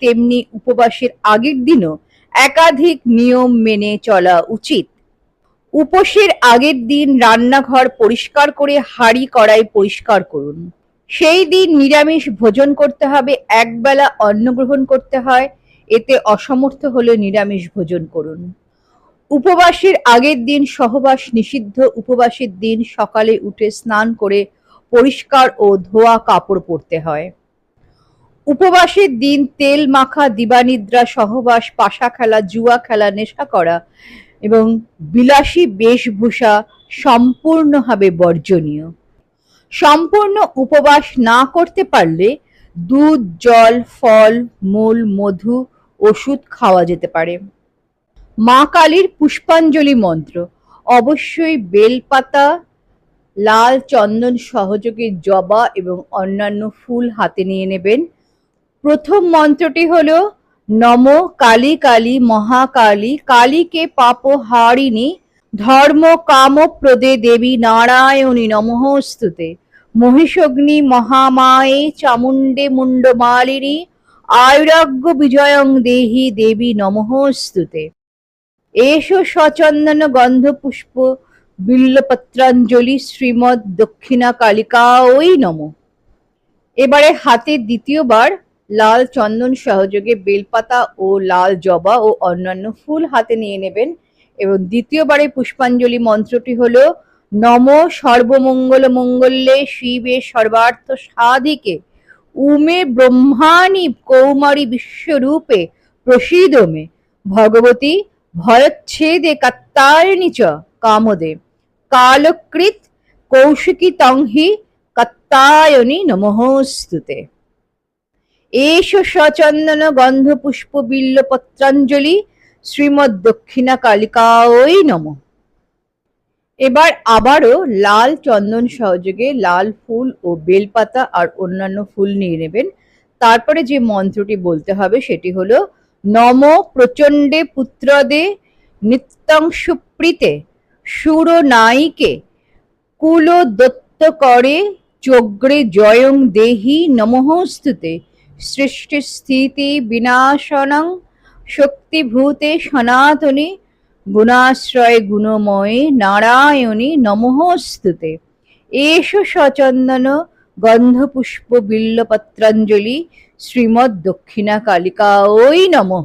তেমনি উপবাসের আগের দিনও একাধিক নিয়ম মেনে চলা উচিত। উপোসের আগের দিন রান্নাঘর পরিষ্কার করে হাঁড়ি কড়াই পরিষ্কার করুন। সেই দিন নিরামিষ ভোজন করতে হবে, একবেলা অন্ন গ্রহণ করতে হয়, এতে অসমর্থ হলে নিরামিষ ভোজন করুন। উপবাসের আগের দিন সহবাস নিষিদ্ধ, উপবাসের দিন সকালে উঠে স্নান করে পরিষ্কার ও ধোয়া কাপড় পরতে হয়। উপবাসের দিন তেল মাখা, দিবানিদ্রা, সহবাস, পাশা খেলা, জুয়া খেলা, নেশা করা এবং বিলাসী বেশভূষা সম্পূর্ণভাবে বর্জনীয়। সম্পূর্ণ উপবাস না করতে পারলে দুধ, জল, ফল, মূল, মধু, ওষুধ খাওয়া যেতে পারে। মা কালীর পুষ্পাঞ্জলি মন্ত্র, অবশ্যই বেলপাতা, লাল চন্দন সহযোগে জবা এবং অন্যান্য ফুল হাতে নিয়ে নেবেন। প্রথম মন্ত্রটি হলো, নম কালী কালী মহাকালী, কালীকে পাপ হারিণী ধর্ম কাম প্রদে দেবী নারায়ণী নমঃস্তুতে। মহিষগ্নি মহামায়ে চামুণ্ডে মুন্ডমালিনী আয়ুরাগ্য বিজয়ং দেহি দেবী নমঃস্তুতে। এষো সচন্দন গন্ধ পুষ্প বিল্লপত্রাঞ্জলি শ্রীমদ দক্ষিণা কালিকা ওই নম। এবারে হাতে দ্বিতীয়বার লাল চন্দন সহযোগে বেলপাতা ও লাল জবা ও অন্যান্য ফুল হাতে নিয়ে নেবেন। এবং দ্বিতীয়বারে পুষ্পাঞ্জলি মন্ত্রটি হল, নম সর্বমঙ্গল মঙ্গলে শিবে সর্বার্থ সাধিকে, উমে ব্রহ্মাণী কৌমারী বিশ্বরূপে প্রসীদ মে ভগবতী ভয়চ্ছেদে কাত্তায়নি চ কামদে, কালকৃত কৌশিকী তংহি কাত্তায়নি নমঃস্তুতে। এষ সচন্দন গন্ধ পুষ্প বিল্ল পত্রাঞ্জলি শ্রীমৎ দক্ষিণা কালিকা ওই নম। এবার আবারও লাল চন্দন সহযোগে লাল ফুল ও বেলপাতা আর অন্যান্য ফুল নিয়ে নেবেন। তারপরে যে মন্ত্রটি বলতে হবে সেটি হলো, নম প্রচণ্ডে পুত্রদে নিত্যং সুপ্রীতে সুর নায়িকে কুল দত্ত করে চগ্রে জয়ং দেহি নমঃস্তুতে সৃষ্টি স্থিতি বিনাশনং শক্তিভূতে সনাতনে গুণাশ্রয় গুণময়ে নারায়ণী নমঃস্তুতে। এষ সচন্দন গন্ধপুষ্প বিল্লপত্রাঞ্জলি শ্রীমৎ দক্ষিণা কালিকা ওই নম।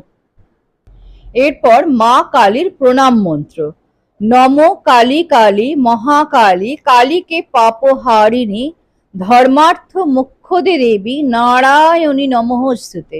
এরপর মা কালীর প্রণাম মন্ত্র। নম কালী কালী মহাকালী কালীকে পাপহারিণী ধর্মার্থ মুখ্যদে দেবী নারায়ণী নমঃস্তুতে